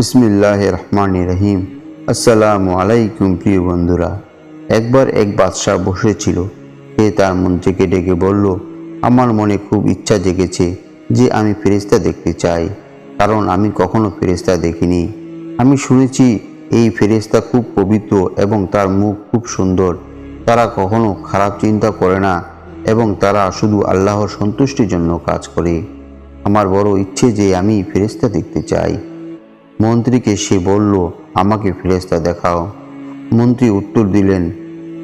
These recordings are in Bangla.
বিসমিল্লাহ রহমান রহিম আসসালামু আলাইকুম প্রিয় বন্ধুরা। একবার এক বাদশাহ বসেছিল। সে তার মন্ত্রীকে ডেকে বলল, আমার মনে খুব ইচ্ছা জেগেছে যে আমি ফেরেশতা দেখতে চাই। কারণ আমি কখনো ফেরেশতা দেখিনি। আমি শুনেছি এই ফেরেশতা খুব পবিত্র এবং তার মুখ খুব সুন্দর। তারা কখনো খারাপ চিন্তা করে না এবং তারা শুধু আল্লাহর সন্তুষ্টির জন্য কাজ করে। আমার বড় ইচ্ছে যে আমি ফেরেশতা দেখতে চাই। মন্ত্রীকে সে বলল, আমাকে ফেরেশতা দেখাও। মন্ত্রী উত্তর দিলেন,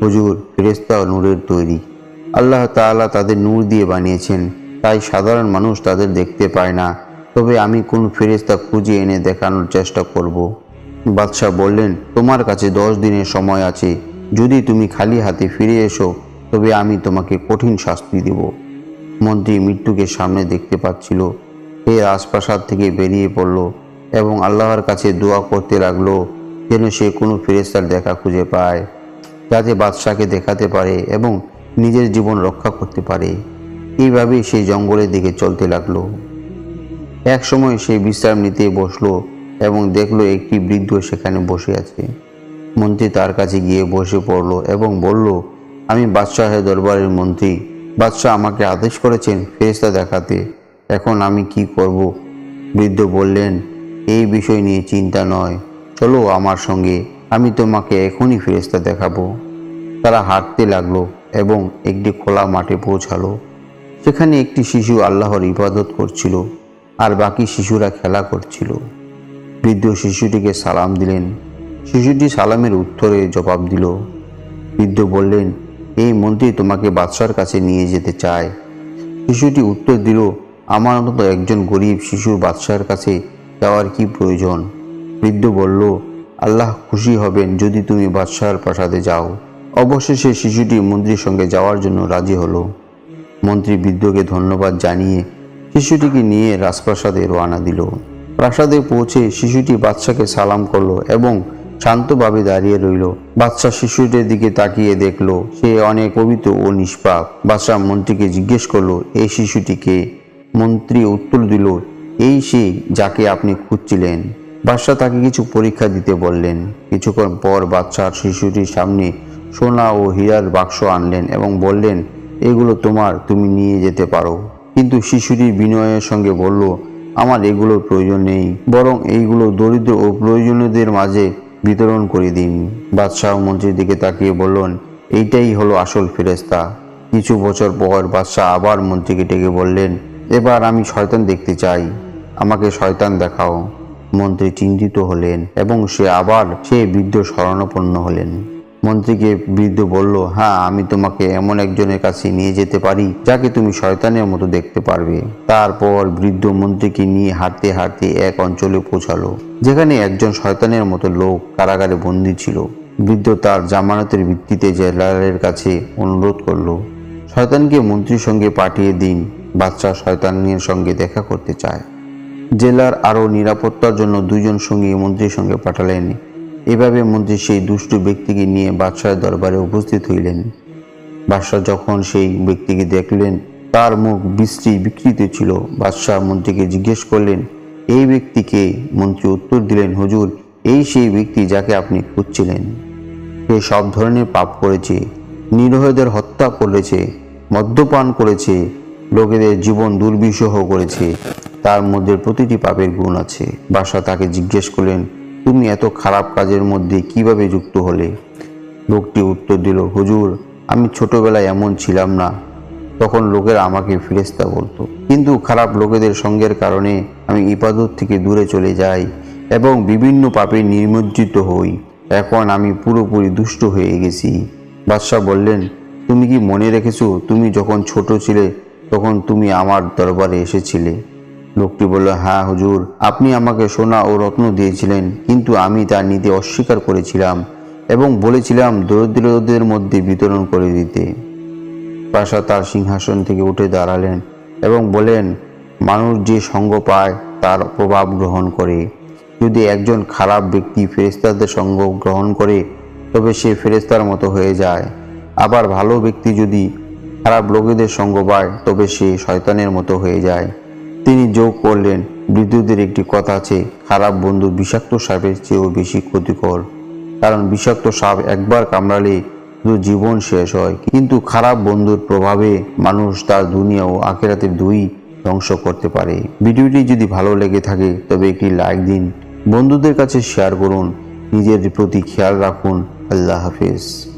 হুজুর, ফেরেশতা নূরের তৈরি। আল্লাহ তাআলা তাদের নূর দিয়ে বানিয়েছেন, তাই সাধারণ মানুষ তাদের দেখতে পায় না। তবে আমি কোন ফেরেশতা খুঁজে এনে দেখানোর চেষ্টা করব। বাদশাহ বললেন, তোমার কাছে দশ দিনের সময় আছে। যদি তুমি খালি হাতে ফিরে এসো, তবে আমি তোমাকে কঠিন শাস্তি দেব। মন্ত্রী মৃত্যুকে সামনে দেখতে পাচ্ছিল। সে রাজপ্রাসাদ থেকে বেরিয়ে পড়ল। এবং আল্লাহর কাছে দোয়া করতে লাগল যেন সে কোনো ফেরেস্তার দেখা খুঁজে পায় যাতে বাদশাকে দেখাতে পারে এবং নিজের জীবন রক্ষা করতে পারে। এইভাবেই সে জঙ্গলের দিকে চলতে লাগল। এক সময় সে বিশ্রাম নিতে বসল এবং দেখল একটি বৃদ্ধ সেখানে বসে আছে। মন্ত্রী তার কাছে গিয়ে বসে পড়ল এবং বলল, আমি বাদশাহের দরবারের মন্ত্রী। বাদশাহ আমাকে আদেশ করেছেন ফেরেস্তা দেখাতে। এখন আমি কি করব? বৃদ্ধ বললেন এই বিষয় নিয়ে চিন্তা নয়। চলো আমার সঙ্গে, আমি তোমাকে এখনই ফেরেস্তা দেখাবো। তারা হাঁটতে লাগল এবং একটি খোলা মাঠে পৌঁছালো। সেখানে একটি শিশু আল্লাহর ইবাদত করছিল আর বাকি শিশুরা খেলা করছিল। বৃদ্ধ শিশুটিকে সালাম দিলেন। শিশুটি সালামের উত্তরে জবাব দিল, বৃদ্ধ বললেন, এই মন্ত্রী তোমাকে বাদশার কাছে নিয়ে যেতে চায়। শিশুটি উত্তর দিল, আমার মতো একজন গরিব শিশু বাদশার কাছে যাওয়ার কি প্রয়োজন? বৃদ্ধ বলল, আল্লাহ খুশি হবেন যদি তুমি বাদশাহর প্রাসাদে যাও। অবশেষে শিশুটি মন্ত্রীর সঙ্গে যাওয়ার জন্য রাজি হলো। মন্ত্রী বৃদ্ধকে ধন্যবাদ জানিয়ে শিশুটিকে নিয়ে রাজপ্রাসাদে রওনা দিল। প্রাসাদে পৌঁছে শিশুটি বাদশাকে সালাম করল এবং শান্তভাবে দাঁড়িয়ে রইল। বাদশাহ শিশুটির দিকে তাকিয়ে দেখল, সে অনেক পবিত্র ও নিষ্পাপ। বাদশাহ মন্ত্রীকে জিজ্ঞেস করল এই শিশুটিকে মন্ত্রী উত্তর দিল এই সে যাকে আপনি খুঁজছিলেন বাদশাহ তাকে কিছু পরীক্ষা দিতে বললেন। কিছুক্ষণ পর বাদশাহ শিশুটির সামনে সোনা ও হীরার বাক্স আনলেন এবং বললেন, এগুলো তোমার, তুমি নিয়ে যেতে পারো। কিন্তু শিশুটি বিনয়ের সঙ্গে বলল, আমার এগুলোর প্রয়োজন নেই, বরং এইগুলো দরিদ্র ও প্রয়োজনীয়দের মাঝে বিতরণ করে দিন। বাদশাহ মন্ত্রীর দিকে তাকিয়ে বললেন, এইটাই হলো আসল ফেরেস্তা কিছু বছর পর বাদশাহ আবার মন্ত্রীকে ডেকে বললেন, এবার আমি শয়তান দেখতে চাই। আমাকে শয়তান দেখাও, মন্ত্রী চিন্তিত হলেন এবং সে আবার সে বৃদ্ধ শরণাপন্ন হলেন। মন্ত্রীকে বৃদ্ধ বলল হ্যাঁ আমি তোমাকে এমন একজনের কাছে নিয়ে যেতে পারি, যাকে তুমি শয়তানের মতো দেখতে পারবে। তারপর বৃদ্ধ মন্ত্রীকে নিয়ে হাঁটতে হাঁটতে এক অঞ্চলে পৌঁছালো, যেখানে একজন শয়তানের মতো লোক কারাগারে বন্দী ছিল। বৃদ্ধ তার জামানতের ভিত্তিতে জেলারের কাছে অনুরোধ করল, শয়তানকে মন্ত্রীর সঙ্গে পাঠিয়ে দিন বাচ্চা শয়তানের সঙ্গে দেখা করতে চায়। জেলার আরও নিরাপত্তার জন্য দুজন সঙ্গী মন্ত্রীর সঙ্গে পাঠালেন এভাবে মন্ত্রী সেই দুষ্টু ব্যক্তিকে নিয়ে বাদশাহের দরবারে উপস্থিত হইলেন। বাদশাহ যখন সেই ব্যক্তিকে দেখলেন, তার মুখ বিশ্রী বিকৃত ছিল। বাদশাহ মন্ত্রীকে জিজ্ঞেস করলেন, এই ব্যক্তিকে? মন্ত্রী উত্তর দিলেন, হুজুর, এই সেই ব্যক্তি যাকে আপনি খুঁজছিলেন। সে সব ধরনের পাপ করেছে, নিরহদের হত্যা করেছে, মদ্যপান করেছে, লোকেদের জীবন দুর্বিষহ করেছে। তার মধ্যে প্রতিটি পাপের গুণ আছে। বাদশাহ তাকে জিজ্ঞেস করলেন, তুমি এত খারাপ কাজের মধ্যে কীভাবে যুক্ত হলে? লোকটি উত্তর দিল, হুজুর, আমি ছোটবেলায় এমন ছিলাম না। তখন লোকেরা আমাকে ফিরেস্তা বলতো। কিন্তু খারাপ লোকেদের সঙ্গের কারণে আমি ইবাদত থেকে দূরে চলে যাই এবং বিভিন্ন পাপে নিমজ্জিত হই। এখন আমি পুরোপুরি দুষ্ট হয়ে গেছি। বাদশাহ বললেন, তুমি কি মনে রেখেছো, তুমি যখন ছোট ছিলে, তখন তুমি আমার দরবারে এসেছিলে? লোকটি বলল হ্যাঁ হুজুর, আপনি আমাকে সোনা ও রত্ন দিয়েছিলেন, কিন্তু আমি তা নিতে অস্বীকার করেছিলাম এবং বলেছিলাম দরিদ্রদের মধ্যে বিতরণ করে দিতে। পাশা তার সিংহাসন থেকে উঠে দাঁড়ালেন এবং বলেন মানুষ যে সঙ্গ পায়, তার প্রভাব গ্রহণ করে। যদি একজন খারাপ ব্যক্তি ফেরেস্তাদের সঙ্গ গ্রহণ করে, তবে সে ফেরেস্তার মতো হয়ে যায়। আবার ভালো ব্যক্তি যদি খারাপ লোকেদের সঙ্গ পায়, তবে সে শয়তানের মতো হয়ে যায়। তিনি যোগ করলেন। বৃদ্ধদের একটি কথা আছে, খারাপ বন্ধু বিষাক্ত সাপের চেয়েও বেশি ক্ষতিকর। কারণ বিষাক্ত সাপ একবার কামড়ালে শুধু জীবন শেষ হয়। কিন্তু খারাপ বন্ধুর প্রভাবে মানুষ তার দুনিয়া ও আখেরাতের দুই ধ্বংস করতে পারে। ভিডিওটি যদি ভালো লেগে থাকে, তবে একটি লাইক দিন। বন্ধুদের কাছে শেয়ার করুন। নিজের প্রতি খেয়াল রাখুন। আল্লাহ হাফেজ।